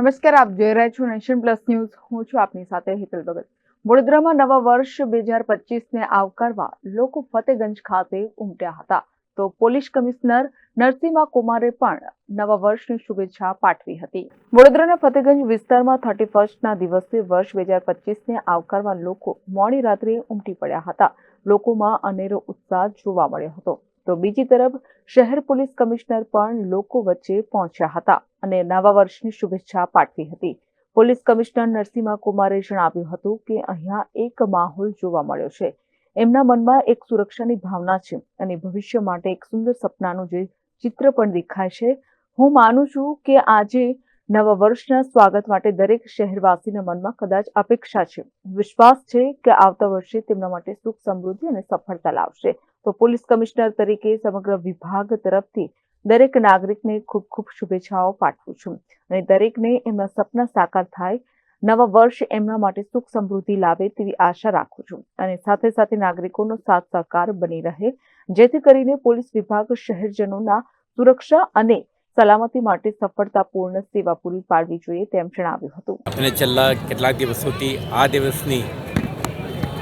નમસ્કાર, આપ જોઈ રહ્યા છો નેશન પ્લસ ન્યૂઝ. હું છું આપની સાથે હિતલ ભગત. વડોદરામાં નવા વર્ષ બે હજાર પચીસને આવકારવા લોકો ફતેગંજ ખાતે ઉમટ્યા હતા. તો પોલીસ કમિશનર નરસિંહા કુમારે પણ નવા વર્ષની શુભેચ્છા પાઠવી હતી. વડોદરાના ફતેગંજ વિસ્તારમાં થર્ટી ફર્સ્ટના દિવસે વર્ષ બે હજાર પચીસને આવકારવા લોકો મોડી રાત્રે ઉમટી પડ્યા હતા. લોકોમાં અનેરો ઉત્સાહ જોવા મળ્યો હતો. તો બીજી તરફ શહેર પોલીસ કમિશનર પણ લોકો વચ્ચે પહોંચ્યા હતા અને નવા વર્ષની શુભેચ્છા પાઠવી હતી. પોલીસ કમિશનર નરસિંહા કુમારે જણાવ્યું હતું કે અહીંયા એક માહોલ જોવા મળ્યો છે. એમના મનમાં એક સુરક્ષાની ભાવના છે અને ભવિષ્ય માટે એક સુંદર સપનાનું જે ચિત્ર પણ દેખાય છે. હું માનું છું કે આજે નવા વર્ષના સ્વાગત માટે દરેક શહેરવાસીના મનમાં કદાચ અપેક્ષા છે. વિશ્વાસ છે કે આવતા વર્ષે તેમના માટે સુખ સમૃદ્ધિ અને સફળતા લાવશે. તો પોલીસ કમિશનર તરીકે સમગ્ર વિભાગ તરફથી દરેક નાગરિકને ખૂબ ખૂબ શુભેચ્છાઓ પાઠવું છું. અને દરેકને એમના સપના સાકાર થાય, નવા વર્ષ એમના માટે સુખ સમૃદ્ધિ લાવે તેવી આશા રાખું છું. અને સાથે સાથે નાગરિકોનો સાથ સહકાર બની રહે, જેથી કરીને પોલીસ વિભાગ શહેરજનોના સુરક્ષા અને સલામતી માટે સફળતાપૂર્ણ સેવા પૂરી પાડવી જોઈએ તેમ જણાવ્યું હતું. અને છેલ્લા કેટલાક દિવસોથી આ દિવસની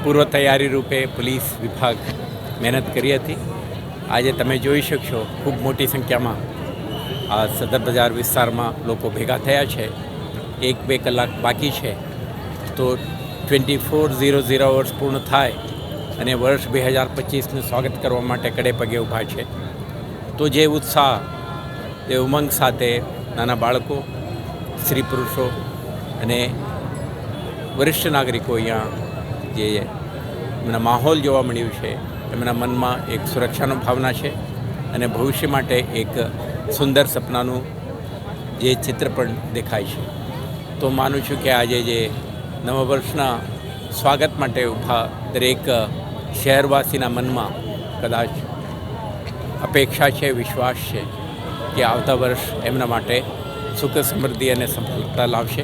પૂર્વ તૈયારી રૂપે પોલીસ વિભાગ મહેનત કરી હતી. આજે તમે જોઈ શકશો, ખૂબ મોટી સંખ્યામાં આ સદર બજાર વિસ્તારમાં લોકો ભેગા થયા છે. એક બે કલાક બાકી છે. તો ટ્વેન્ટી ફોર ઝીરો ઝીરો વર્ષ પૂર્ણ થાય અને વર્ષ બે હજાર પચીસનું સ્વાગત કરવા માટે કડે પગે ઊભા છે. તો જે ઉત્સાહ, એ ઉમંગ સાથે નાના બાળકો, સ્ત્રી પુરુષો અને વરિષ્ઠ નાગરિકો અહીંયા જે એમના માહોલ જોવા મળ્યું છે એમના મનમાં એક સુરક્ષાનો ભાવના છે અને ભવિષ્ય માટે એક સુંદર સપનાનું જે ચિત્ર પણ દેખાય છે. તો માનું છું કે આજે જે નવા વર્ષના સ્વાગત માટે ઊભા દરેક શહેરવાસીના મનમાં કદાચ અપેક્ષા છે, વિશ્વાસ છે કે આવતા વર્ષ એમના માટે સુખ સમૃદ્ધિ અને સફળતા લાવશે.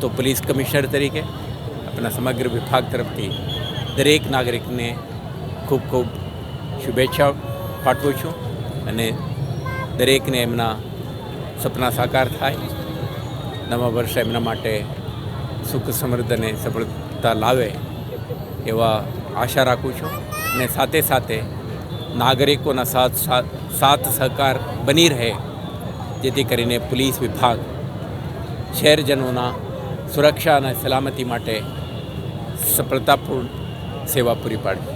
તો પોલીસ કમિશનર તરીકે આપણા સમગ્ર વિભાગ તરફથી દરેક નાગરિકને ખૂબ ખૂબ શુભેચ્છા પાઠવું છું અને દરેકને એમના સપના સાકાર થાય. નવા વર્ષ એમના માટે સુખ સમૃદ્ધ અને સફળતા લાવે એવા આશા રાખું છું. અને સાથે સાથે નાગરિકોના સાથ સાથ સાથ સહકાર બની રહે જેથી કરીને પોલીસ વિભાગ શહેરજનોના સુરક્ષા અને સલામતી માટે સફળતાપૂર્ણ સેવા પૂરી પાડી.